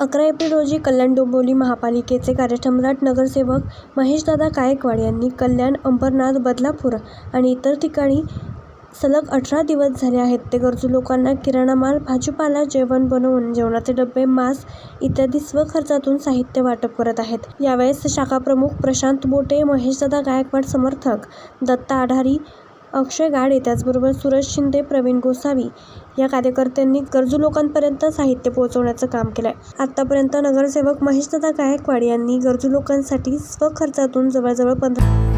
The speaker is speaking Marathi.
अकरा एप्रिल रोजी कल्याण डोंबिवली महापालिकेचे कार्यक्षमराट नगरसेवक महेशदादा गायकवाड यांनी कल्याण अंबरनाथ बदलापूर आणि इतर ठिकाणी सलग अठरा दिवस झाले आहेत. ते गरजू लोकांना किराणा माल भाजीपाला जेवण बनवून जेवणाचे डबे मास्क इत्यादी स्वखर्चातून साहित्य वाटप करत आहेत. यावेळेस शाखाप्रमुख प्रशांत बोटे महेशदादा गायकवाड समर्थक दत्ता आढारी अक्षय गाडे त्याचबरोबर सूरज शिंदे प्रवीण गोसावी या कार्यकर्त्यांनी गरजू लोकांपर्यंत साहित्य पोहोचवण्याचं काम केलंय. आतापर्यंत नगरसेवक महेशदादा गायकवाड यांनी गरजू लोकांसाठी स्वखर्चातून जवळजवळ पंधरा